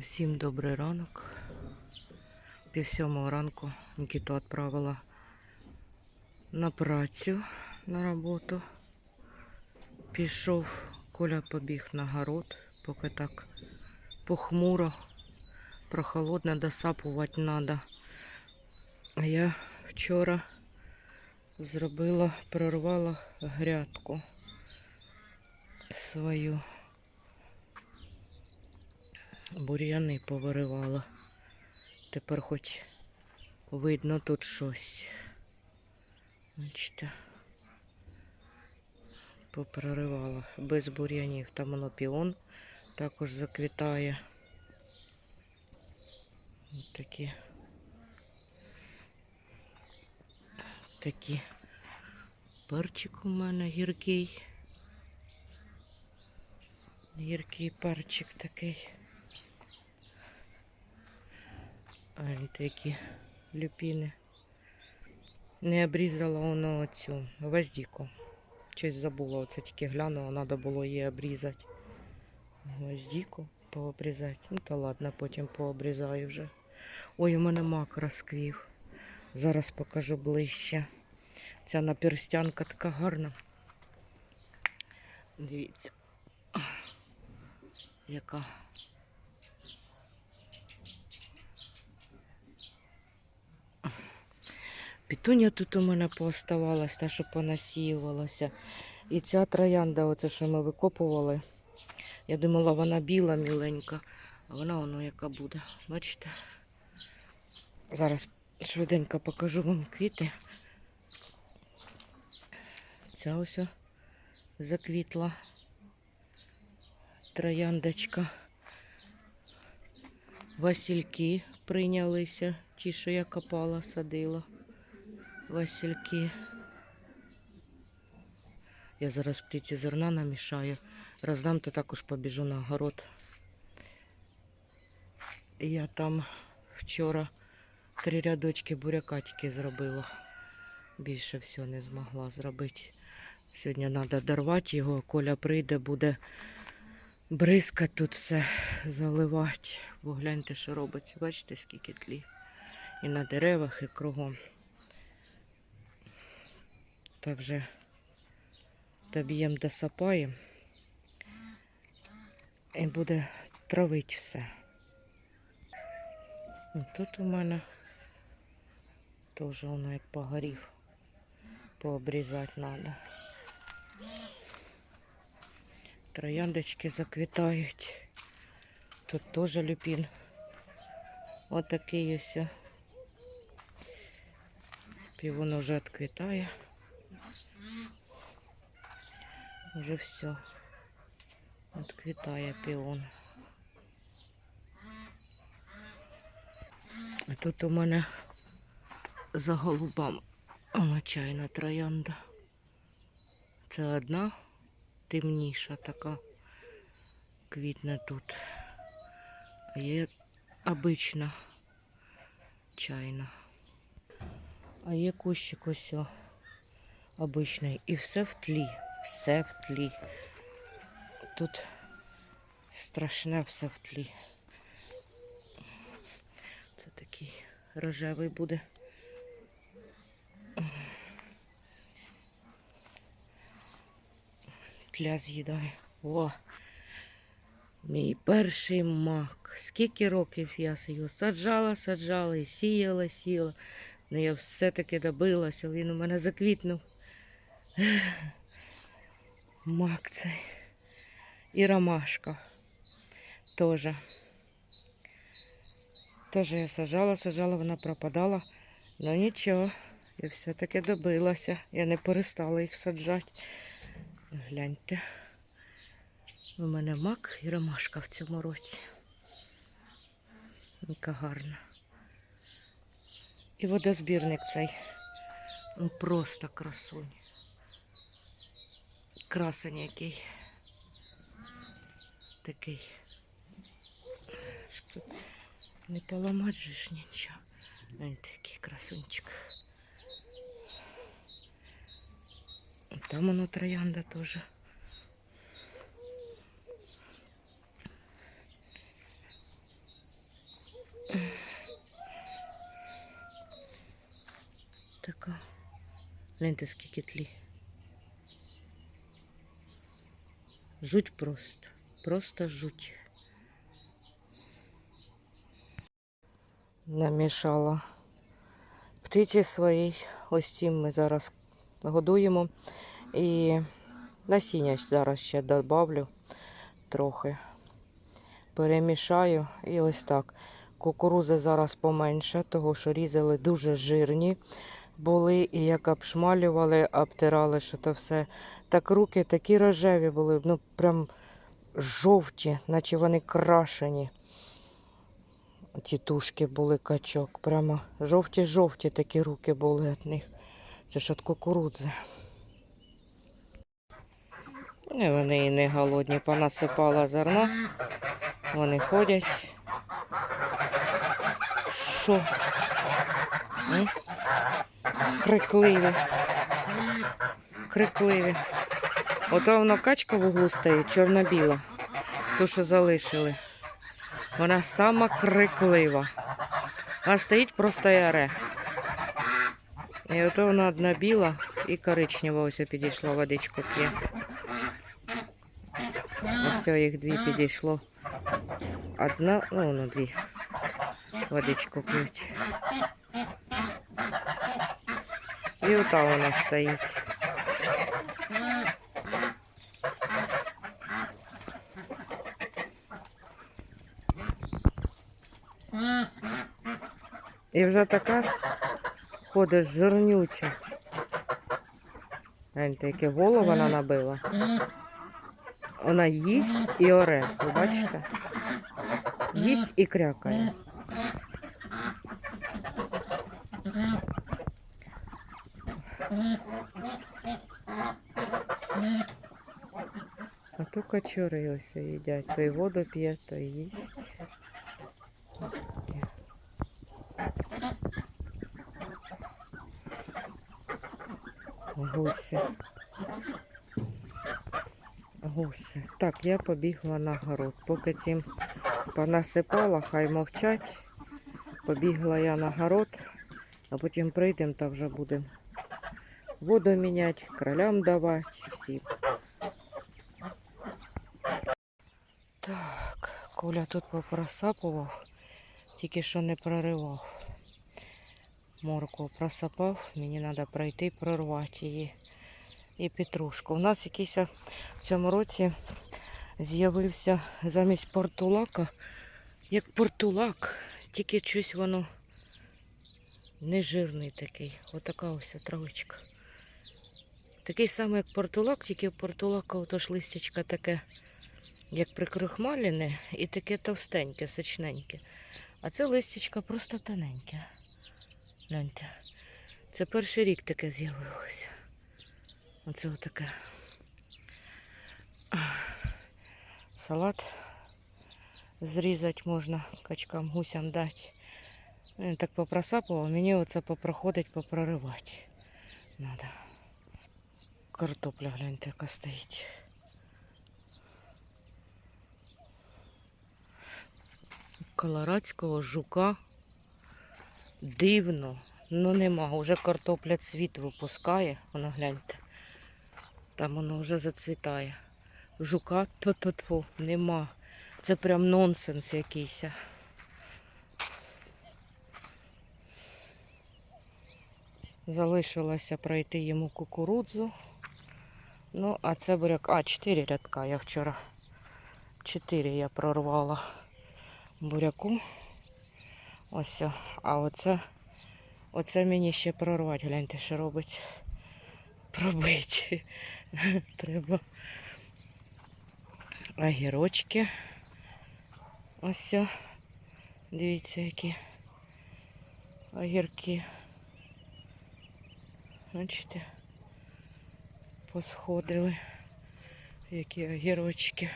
Всім добрий ранок. Пів сьомого ранку Нікіту відправила на працю на роботу. Пішов, Коля побіг на город, поки так похмуро, прохолодно досапувати треба. А я вчора зробила, прорвала грядку свою. Бур'яни повиривала. Тепер хоч видно тут щось. Бачите, попроривала. Без бур'янів. Там воно піон також заквітає. Ось такі. Такі. Перчик у мене гіркий. Гіркий перчик такий. Гляньте, які люпіни. Не обрізала воно цю гвоздіку. Щось забула, оце тільки глянула, треба було її обрізати. Гвоздіку пообрізати. Ну та ладно, потім пообрізаю вже. Ой, у мене мак розквів. Зараз покажу ближче. Ця наперстянка така гарна. Дивіться. Яка Пітуня тут у мене пооставалась, та що понасіювалася. І ця троянда, оце що ми викопували. Я думала, вона біла, міленька, а вона воно яка буде. Бачите? Зараз швиденько покажу вам квіти. Ця ось заквітла трояндочка. Васильки прийнялися, ті, що я копала, садила. Васильки. Я зараз птиці зерна намішаю. Роздам, то також побіжу на город. Я там вчора три рядочки буряка тільки зробила. Більше всього не змогла зробити. Сьогодні треба дорвати його, Коля прийде, буде бризкати тут все заливати. Бо гляньте, що робиться. Бачите, скільки тлі. І на деревах, і кругом. Так вже доб'ємо досапаємо. І буде травити все. Тут у мене теж воно як погорів. Пообрізати треба. Трояндочки заквітають. Тут теж люпін. Отакий ось. Півон уже відквітає. Уже все. Відквітає піон. А тут у мене за голубами чайна троянда. Це одна темніша така квітне тут. Є обична чайна. А є кущик ось обичний. І все в тлі. Все в тлі. Тут страшне все в тлі. Це такий рожевий буде. Тля з'їдає. О! Мій перший мак. Скільки років я його саджала, саджала і сіяла, сіяла. Ну я все-таки добилася, він у мене заквітнув. Мак цей. І ромашка теж. Теж я сажала, сажала, вона пропадала. Ну нічого, я все-таки добилася. Я не перестала їх саджати. Гляньте. У мене мак і ромашка в цьому році. Яка гарна. І водозбірник цей. Просто красунь красень який. Такий. Щоб тут не поламати же нічого. Він такий красунчик. Там воно троянда теж. Така. Гляньте, скільки тлі. Жуть просто. Просто жуть. Намішала птиці своїй. Ось цим ми зараз годуємо. І насіння зараз ще добавлю трохи. Перемішаю і ось так. Кукурузи зараз поменше, того що різали дуже жирні були, і як обшмалювали, обтирали, що то все. Так руки такі рожеві були, ну прям жовті, наче вони крашені. Ці тушки були качок. Прямо жовті-жовті такі руки були від них. Це ж від кукурудзи. І вони і не голодні. Понасипала зерна. Вони ходять. Що? Крикливі. Крикливі. Ото воно качка в углу стоїть, чорно-біла. Ту, що залишили. Вона сама криклива. А стоїть просто і. І ото вона одна біла і коричнева ось підійшла, водичку п'є. Ось їх дві підійшло. Одна, ну, воно дві. Водичку п'ють. І ота вона стоїть. І вже така ходить жирнюча. Гляньте, яке голову вона набила. Вона їсть і оре, ви бачите? Їсть і крякає. А то качури ось їдять. То й воду п'є, то й їсть. Гуси. Гуси. Так, я побігла на город. Поки цим понасипала, хай мовчать. Побігла я на город, а потім прийдемо та вже будемо воду міняти, кролям давати, всім. Так, Коля тут попросапував, тільки що не проривав. Морку просапав, мені треба пройти прорвати її. І петрушку. У нас якийсь в цьому році з'явився замість портулака, як портулак, тільки щось воно нежирний такий. Отака ось травичка. Такий самий, як портулак, тільки в портулака ото ж листячка таке, як прикрухмалене, і таке товстеньке, сочненьке. А це листячка просто тоненьке. Гляньте. Це перший рік таке з'явилося. Оце отаке. Салат зрізати можна, качкам гусям дати. Він так попросапував, мені оце попроходить, попроривати. Надо. Картопля, гляньте, яка стоїть. Колорадського жука дивно, ну нема. Уже картопля цвіт випускає, воно гляньте. Там воно вже зацвітає. Жука тьфу-тьфу, нема. Це прям нонсенс якийсь. Залишилося пройти йому кукурудзу. Ну, а це буряк. А, 4 рядка я вчора. 4 я прорвала буряку. Ось. А оце, оце мені ще прорвати. Гляньте, що робить. Пробити. Треба. Огірочки. Ось. Дивіться, які огірки. Бачите, посходили, які огірочки.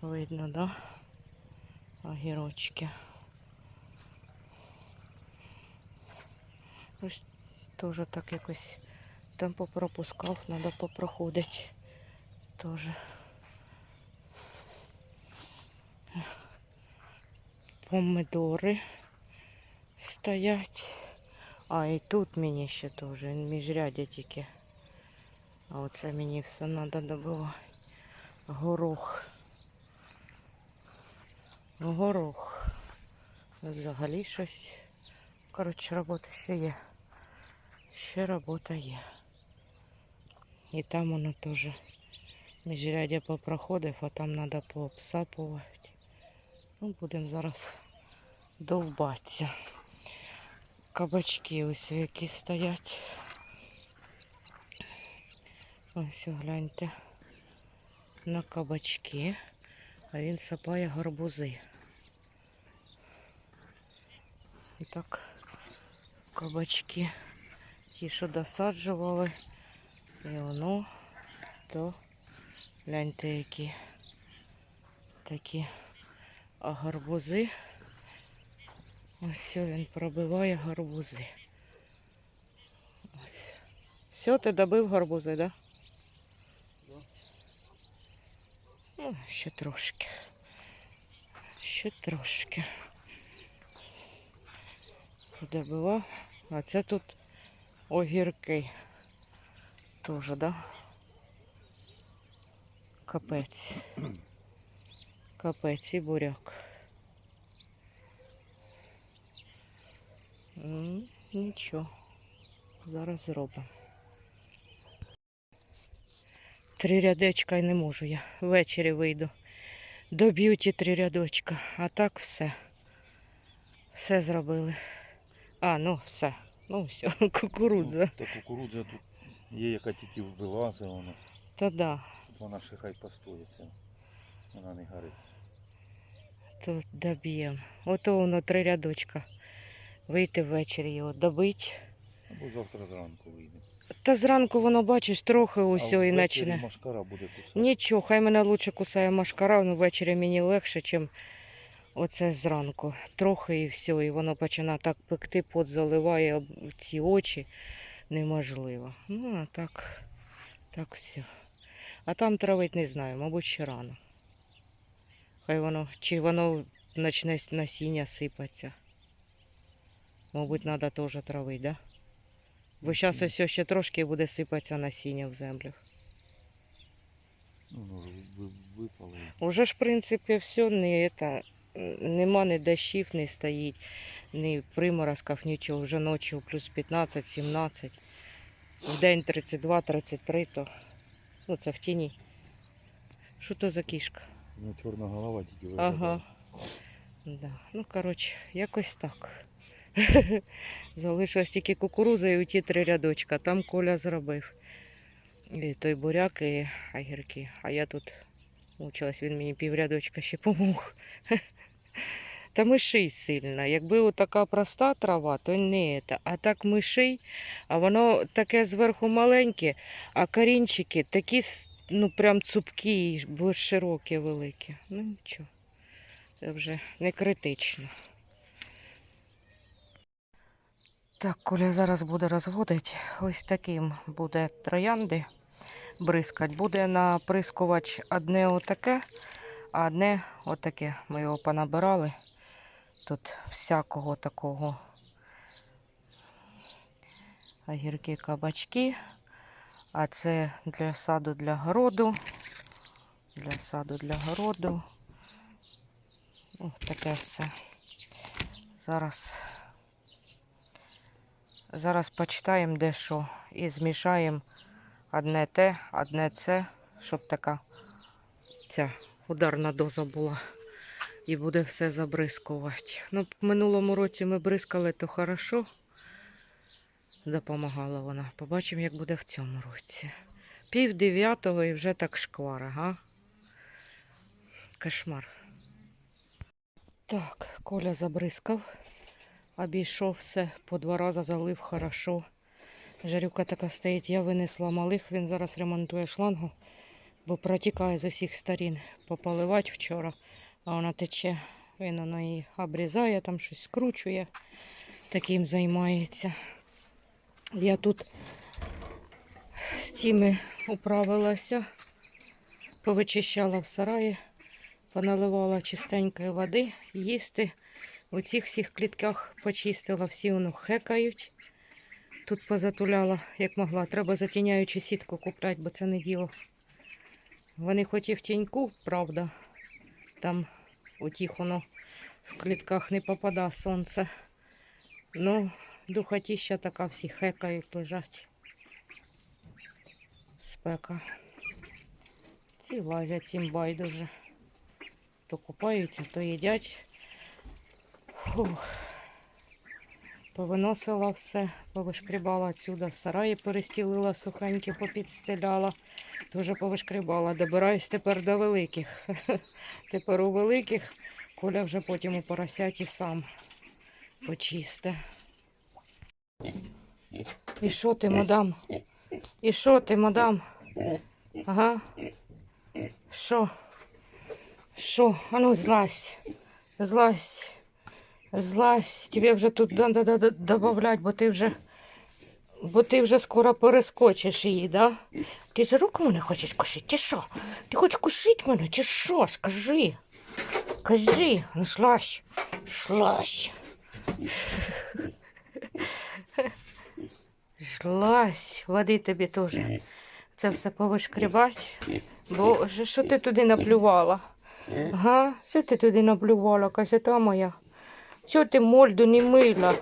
Видно, да? Огірочки. Ось теж так якось там попропускав, треба попроходити. Теж. Помидори стоять. А, і тут мені ще теж, міжрядя тільки. А оце мені все треба добивати. Горох. Горох. Взагалі щось. Коротше, робота ще є. Ще робота є. І там воно теж міжрядя попроходив, а там треба пообсапувати. Ну, будемо зараз довбатися. Кабачки ось які стоять. Ось гляньте на кабачки, а він сапає гарбузи. І так кабачки, ті, що досаджували, і воно то гляньте, які такі а гарбузи. Ось все, він пробиває гарбузи. Ось. Все, ти добив гарбузи, так? Да? Ну, ще трошки. Ще трошки. Добивав. А це тут огірки. Тоже, да? Капець. Капець і буряк. Нічого. Зараз зробимо. Три рядечка і не можу я. Ввечері вийду. Доб'ю ті три рядочка. А так все. Все зробили. А, ну все. Ну все, кукурудза. Ну, та кукурудза тут є, яка тільки вилазить, вона. Та да. Вона ще хай постоїться. Вона не горить. Тут доб'ємо. Ото воно три рядочка. Вийти ввечері його добить. Або завтра зранку вийде. Та зранку воно, бачиш, трохи ось і почне. машкара буде кусати. Нічого, хай мене лучше кусає машкара, ну ввечері мені легше, ніж оце зранку. Трохи і все, і воно починає так пекти, пот заливає ці очі. Неможливо. Ну, а так, так все. А там травить не знаю, мабуть, ще рано. Хай воно, чи воно почне насіння сипатися. Мабуть, треба теж травити, да? Бо зараз ось ще трошки буде сипатися насіння в землю. Ну. Уже ж, в принципі, все не это, нема ні дощів, не стоїть, ні приморозків, нічого. Вже ночі плюс 15-17. В день 32-33, то ну, це в тіні. Що то за кішка? Ну, чорна голова тільки. Ага. Да. Ну, коротше, якось так. Залишилось тільки кукуруза і ті три рядочка. Там Коля зробив. І той буряк, і огірки. А я тут мучилась, він мені піврядочка ще помог. Та мишей сильно. Якби така проста трава, то не це. А так мишей, а воно таке зверху маленьке, а корінчики такі, ну прям цупкі, широкі, великі. Ну нічого. Це вже не критично. Так, Коля зараз буде розводити. Ось таким буде троянди бризкать. Буде наприскувач одне отаке, а одне отаке. Ми його понабирали. Тут всякого такого. Огірки, кабачки. А це для саду, для городу. Для саду, для городу. Ось таке все. Зараз, зараз почитаємо де що і змішаємо одне те, одне це, щоб така ця ударна доза була. І буде все забризкувати. Ну, в минулому році ми бризкали, то хорошо. Допомагала вона. Побачимо, як буде в цьому році. Пів дев'ятого і вже так шквара, га? Кошмар. Так, Коля забризкав, обійшов все, по два рази залив хорошо. Жарюка така стоїть, я винесла малих, він зараз ремонтує шлангу, бо протікає з усіх сторін. Попаливати вчора, а вона тече. Він воно її обрізає, там щось скручує, таким займається. Я тут з тими управилася, повичищала в сараї, поналивала чистенької води, їсти У цих всіх клітках почистила, всі воно хекають. Тут позатуляла, як могла. Треба затіняючу сітку купляти, бо це не діло. Вони хоч і в тіньку, правда, там у тих воно в клітках не попада сонце. Ну, духотіща така, всі хекають, лежать. Спека. Ці лазять, цим байдуже. То купаються, то їдять. Фух. Повиносила все, повишкрібала отсюда, сараї перестілила сухенькі, попідстеляла. Дуже повишкрібала. Добираюсь тепер до великих. Тепер у великих Коля вже потім у поросяті сам почисте. І що ти, мадам? І що ти, мадам? Ага. Що? Що? А ну злазь. Злазь. Злазь. Тебе вже тут додавати, бо ти вже. Бо ти вже скоро перескочиш її, да? Ти за руку мене хочеш кушати, чи що? Ти хочеш кушати мене, чи що? Скажи. Кажи, ну слазь, слазь. Слазь, води тобі теж. Це все повишкрібать. Боже, що ти туди наплювала? Ага, що ти туди наплювала, козята моя? Що ти мольду не мила?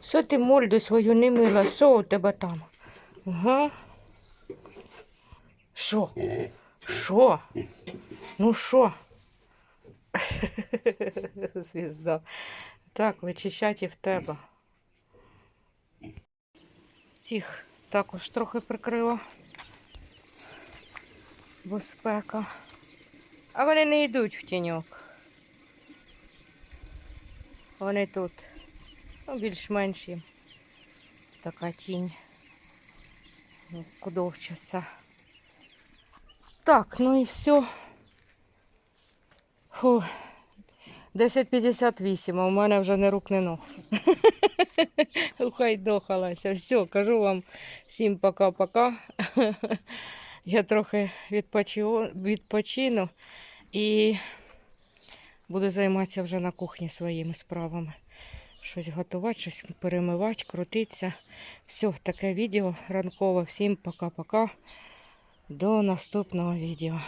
Що ти мольду свою не мила? Що у тебе там? Ага. Що? Що? Ну що? Звізда. Так, вичищать в тебе. Тих також трохи прикрила. Бо спека. А вони не йдуть в тіньок. Вони тут. Ну, більш-менш їм. Така тінь. Кудовчаться. Так, ну і все. Фу. 10.58, а у мене вже не рук, не ног. Хай дохалася. Все, кажу вам всім пока-пока. Я трохи відпочину, відпочину і буду займатися вже на кухні своїми справами. Щось готувати, щось перемивати, крутитися. Все, таке відео ранкове. Всім пока-пока. До наступного відео.